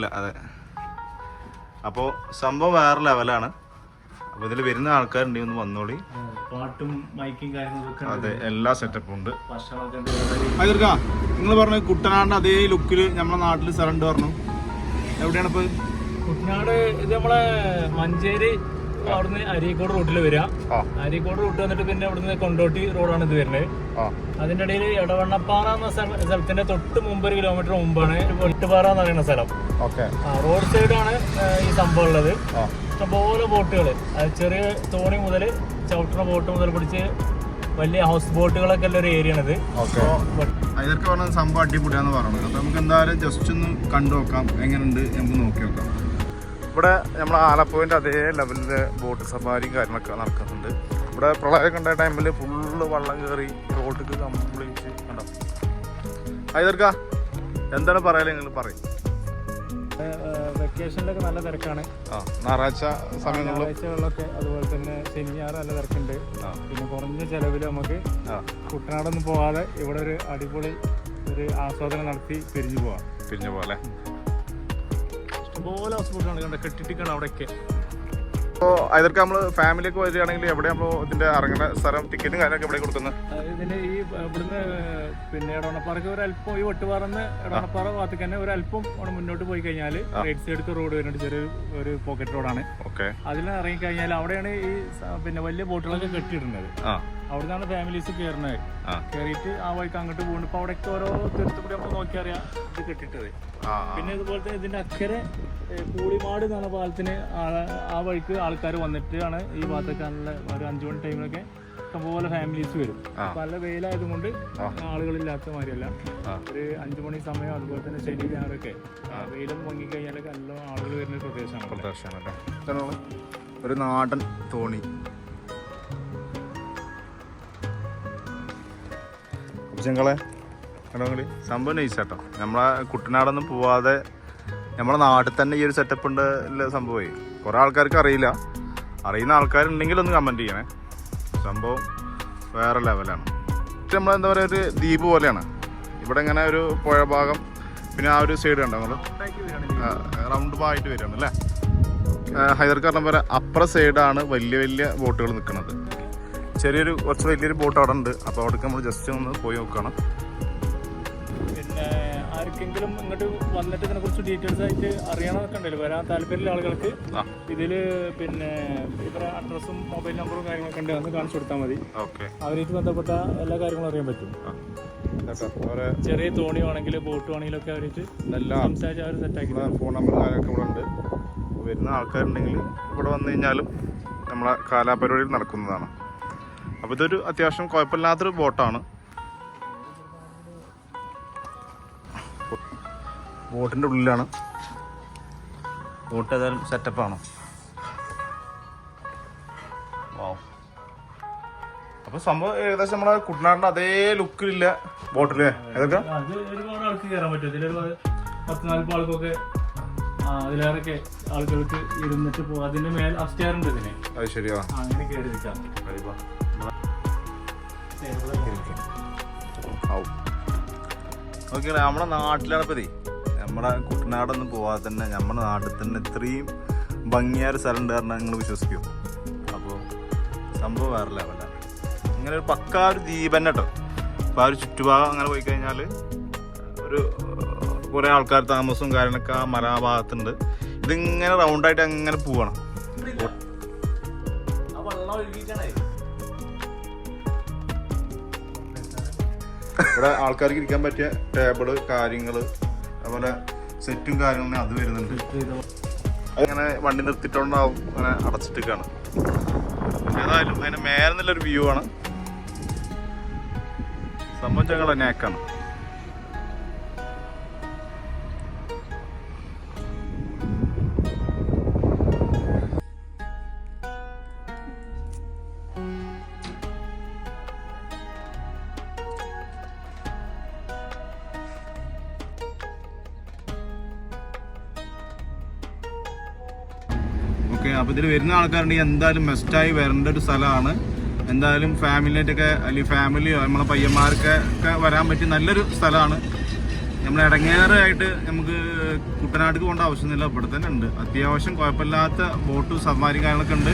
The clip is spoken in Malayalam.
ഇല്ല അതെ. അപ്പോ സംഭവം വേറെ ലെവലാണ്. അപ്പോൾ ഇതിൽ വരുന്ന ആൾക്കാരുണ്ടെങ്കിൽ ഒന്ന് വന്നോളി. പാട്ടും മൈക്കും കാര്യങ്ങളൊക്കെ അതെ എല്ലാ സെറ്റപ്പും ഉണ്ട്. അതിർക്ക നിങ്ങൾ പറഞ്ഞു കുട്ടനാടിന്റെ അതേ ലുക്കിൽ നമ്മുടെ നാട്ടിൽ സ്ഥലം ഉണ്ട് പറഞ്ഞു. എവിടെയാണ് ഇപ്പൊ? കുട്ടനാട് ഇത് നമ്മളെ മഞ്ചേരി അവിടുന്ന് അരീക്കോട് റൂട്ടിൽ വരിക. അരീക്കോട് റൂട്ട് വന്നിട്ട് പിന്നെ അവിടുന്ന് കൊണ്ടോട്ടി റോഡാണ് ഇത് വരുന്നത്. അതിന്റെ ഇടയിൽ എടവണ്ണപ്പാറ എന്ന സ്ഥല- സ്ഥലത്തിന്റെ തൊട്ട് മുമ്പ് ഒരു കിലോമീറ്റർ മുമ്പാണ് വെട്ടുപാറ എന്ന് പറയുന്ന സ്ഥലം. റോഡ് സൈഡാണ് ഈ സംഭവം ഉള്ളത്. ഇഷ്ടംപോലെ ബോട്ടുകൾ ചെറിയ തോണി മുതൽ ചവിട്ടുന്ന ബോട്ട് മുതൽ പിടിച്ച് വലിയ ഹൗസ് ബോട്ടുകളൊക്കെ ഉള്ള ഒരു ഏരിയ ആണിത്. ഇതൊക്കെ പറഞ്ഞ സംഭവം അടിപൊളിയാന്ന് പറയുന്നത് അപ്പൊ നമുക്ക് എന്തായാലും ജസ്റ്റ് ഒന്ന് കണ്ടു നോക്കാം. എങ്ങനെയുണ്ട് നമുക്ക് നോക്കി നോക്കാം. ഇവിടെ നമ്മൾ ആലപ്പുഴന്റെ അതേ ലെവലിൽ ബോട്ട് സഫാരിയും കാര്യങ്ങളൊക്കെ നടക്കുന്നുണ്ട്. ഇവിടെ പ്രളയമൊക്കെ ഉണ്ടായ ടൈമിൽ ഫുള്ള് വള്ളം കയറി റോഡിക്ക് കംപ്ലീറ്റ് കണ്ടോ? അതിർക്ക എന്താണ് പറയാ നിങ്ങൾ പറയും. വെക്കേഷനിലൊക്കെ നല്ല തിരക്കാണ്. ആ ഞായറാഴ്ച സമയങ്ങളിൽ ഞായറാഴ്ചകളിലൊക്കെ അതുപോലെ തന്നെ ശനി ഞായർ നല്ല തിരക്കുണ്ട്. പിന്നെ കുറഞ്ഞ ചെലവിൽ നമുക്ക് കുട്ടനാടൊന്നും പോവാതെ ഇവിടെ ഒരു അടിപൊളി ഒരു ആസ്വാദനം നടത്തി പിരിഞ്ഞു പോവാം. പിരിഞ്ഞു പോലെ ഇഷ്ടംപോലെ ഹൗസ് ബോട്ടാണ് കണ്ട കെട്ടിട്ടിക്കാണ് അവിടെയൊക്കെ. അപ്പോൾ അതിർക്ക് നമ്മൾ ഫാമിലിയൊക്കെ വരികയാണെങ്കിൽ എവിടെ നമ്മൾ ഇതിന്റെ ഇറങ്ങുന്ന സ്ഥലം ടിക്കറ്റും കാര്യമൊക്കെ എവിടെ കൊടുക്കുന്നത്? ഇതിന്റെ ഈ ഇവിടുന്ന് പിന്നെ ഇടവണപ്പാറക്ക് ഒരു അല്പം ഈ വെട്ടുപാറന്ന് ഇടവണപ്പാറ ഭാഗത്തേക്ക് തന്നെ ഒരു അല്പം അവിടെ മുന്നോട്ട് പോയി കഴിഞ്ഞാൽ റൈറ്റ് സൈഡ് റോഡ് വരുന്നുണ്ട് ചെറിയ ഒരു പോക്കറ്റ് റോഡാണ് ഓക്കെ അതിൽ ഇറങ്ങി കഴിഞ്ഞാൽ അവിടെയാണ് ഈ പിന്നെ വലിയ ബോട്ടുകളൊക്കെ കെട്ടിയിടുന്നത്. അവിടുന്നാണ് ഫാമിലീസ് കയറുന്നത് കയറിയിട്ട് ആ വഴിക്ക് അങ്ങോട്ട് പോകുന്നു ഇപ്പൊ അവിടെയൊക്കെ ഓരോ തീർത്തും കൂടി നമുക്ക് നോക്കി ഇത് കെട്ടിട്ടത്. പിന്നെ ഇതുപോലെ തന്നെ ഇതിന്റെ അക്കരെ കൂടിമാട് കൂളിമാട് എന്ന് പറഞ്ഞ പാലത്തിന് ആ- വഴിക്ക് ആൾക്കാർ വന്നിട്ടാണ് ഈ ഭാഗത്തേക്കാണുള്ള ഒരു അഞ്ചു മണി ടൈമിലൊക്കെ ഇഷ്ടംപോലെ ഫാമിലീസ് വരും. പല വെയിലായതുകൊണ്ട് ആളുകളില്ലാത്ത മാതിരിയല്ല. ഒരു അഞ്ചു മണി സമയം അതുപോലെ തന്നെ ശനി ഞായറൊക്കെ വെയിലും പൊങ്ങി കഴിഞ്ഞാലൊക്കെ നല്ല ആളുകൾ വരുന്ന പ്രദേശമാണ് പ്രദേശമാണ് ഒരു നാടൻ തോണി. ചെങ്കളെ കടങ്ങളി സംഭവം നൈസാട്ടോ നമ്മളെ കുട്ടനാടൊന്നും പോവാതെ നമ്മളെ നാട്ടിൽ തന്നെ ഈ ഒരു സെറ്റപ്പ് ഉണ്ട് ഉള്ള സംഭവമേ കുറേ ആൾക്കാർക്ക് അറിയില്ല. അറിയുന്ന ആൾക്കാരുണ്ടെങ്കിൽ ഒന്ന് കമന്റ് ചെയ്യണേ. സംഭവം വേറെ ലെവലാണ് നമ്മൾ എന്താ പറയുക ഒരു ദ്വീപ് പോലെയാണ്. ഇവിടെ ഇങ്ങനെ ഒരു പുഴ ഭാഗം പിന്നെ ആ ഒരു സൈഡ് കണ്ടോ നമ്മൾ റൗണ്ട് ആയിട്ട് വരികയാണ് അല്ലേ ഹൈദർ കാരണം പോലെ അപ്പുറ സൈഡാണ് വലിയ വലിയ ബോട്ടുകൾ നിൽക്കുന്നത് ചെറിയൊരു കുറച്ച് വലിയൊരു ബോട്ട് അവിടെ ഉണ്ട് അപ്പോൾ അവിടേക്ക് നമ്മൾ ജസ്റ്റ് ഒന്ന് പോയി നോക്കണം. പിന്നെ ആർക്കെങ്കിലും ഇങ്ങോട്ട് വന്നിട്ട് ഇതിനെ കുറിച്ച് ഡീറ്റെയിൽസ് ആയിട്ട് അറിയണമെന്നൊക്കെ ഉണ്ടല്ലോ. വരാൻ താല്പര്യമുള്ള ആളുകൾക്ക് ഇതിൽ പിന്നെ ഇവരെ അഡ്രസ്സും മൊബൈൽ നമ്പറും കാര്യങ്ങളൊക്കെ ഉണ്ട്. അന്ന് കാണിച്ചു കൊടുത്താൽ മതി. ഓക്കെ. അവരായിട്ട് ബന്ധപ്പെട്ട എല്ലാ കാര്യങ്ങളും അറിയാൻ പറ്റും. ചെറിയ തോണി വേണമെങ്കിൽ ബോട്ട് വേണമെങ്കിലൊക്കെ അവരായിട്ട് എല്ലാം സംസാരിച്ച് അവർ സെറ്റാക്കി ഫോൺ നമ്പർ കാര്യമൊക്കെ ഇവിടെ ഉണ്ട്. വരുന്ന ആൾക്കാരുണ്ടെങ്കിൽ ഇവിടെ വന്നു കഴിഞ്ഞാലും നമ്മളെ കാലാപരിപാടിയിൽ നടക്കുന്നതാണ്. അപ്പോൾ ഇതൊരു അത്യാവശ്യം കുഴപ്പമില്ലാത്തൊരു ബോട്ടാണ്. ബോട്ടിന്റെ ഉള്ളിലാണ്. ബോട്ട് ഏതായാലും സെറ്റപ്പാണോ. വാവ്. അപ്പൊ സംഭവം ഏകദേശം നമ്മളെ കുട്ടനാടിന്റെ അതേ ലുക്കിലില്ല ബോട്ടിൽ. ഏതൊക്കെ? അത് ഒരുപാട് ആൾക്ക് കയറാൻ പറ്റും. ഇതിലൊരു പത്ത് നാൽപ്പത് ആൾക്കൊക്കെ ആ അതിലേറെയൊക്കെ ആളുകൾക്ക് ഇരുന്നിട്ട് പോകും അതിന്റെ മേൽ അസ്റ്റെയർ ഉണ്ട് ഇതിനെ. അത് ശരിയാ. അങ്ങനെ കയറി നിൽക്കാം. ഓക്കെ നമ്മുടെ നാട്ടിലാണ് ഇപ്പതേ നമ്മുടെ കുട്ടനാടൊന്നും പോവാതെ തന്നെ നമ്മുടെ നാട്ടിൽ തന്നെ ഇത്രയും ഭംഗിയായ സ്ഥലം ഉണ്ട് പറഞ്ഞാൽ നിങ്ങൾ വിശ്വസിക്കും. അപ്പോൾ സംഭവം വേറെ ലെവലാണ് ഇങ്ങനെ ഒരു പക്കാ ഒരു ദ്വീപ് കേട്ടോ അപ്പോൾ ആ ഒരു ചുറ്റുഭാഗം അങ്ങനെ പോയി കഴിഞ്ഞാൽ ഒരു കുറേ ആൾക്കാർ താമസവും കാര്യങ്ങളൊക്കെ ആ മലഭാഗത്തുണ്ട്. ഇതിങ്ങനെ റൗണ്ടായിട്ട് അങ്ങനെ പോവണം. വെള്ളം ഒഴുകിയിട്ടാണേ. ഇവിടെ ആൾക്കാർക്ക് ഇരിക്കാൻ പറ്റിയ ടേബിൾ കാര്യങ്ങൾ അതുപോലെ സെറ്റും കാര്യങ്ങളും അത് വരുന്നുണ്ട്. അങ്ങനെ വണ്ടി നിർത്തിയിട്ടുണ്ടാവും അങ്ങനെ അടച്ചിട്ടേക്കാണ്. ഏതായാലും അതിന് മേലെ നല്ലൊരു വ്യൂ ആണ്. സംഭവം ഞങ്ങൾ നേക്കാണ് ഓക്കെ അപ്പോൾ ഇതിൽ വരുന്ന ആൾക്കാരുണ്ടെങ്കിൽ എന്തായാലും മെസ്റ്റായി വരേണ്ട ഒരു സ്ഥലമാണ്. എന്തായാലും ഫാമിലിയായിട്ടൊക്കെ അല്ലെങ്കിൽ ഫാമിലിയോ നമ്മളെ പയ്യന്മാർക്കെ ഒക്കെ വരാൻ പറ്റിയ നല്ലൊരു സ്ഥലമാണ്. നമ്മൾ ഇടങ്ങേറായിട്ട് നമുക്ക് കുട്ടനാട്ടിക്ക് പോകേണ്ട ആവശ്യമൊന്നുമില്ല. ഇവിടെ തന്നെ ഉണ്ട്. അത്യാവശ്യം കുഴപ്പമില്ലാത്ത ബോട്ടും സഫാരി കാര്യങ്ങളൊക്കെ ഉണ്ട്.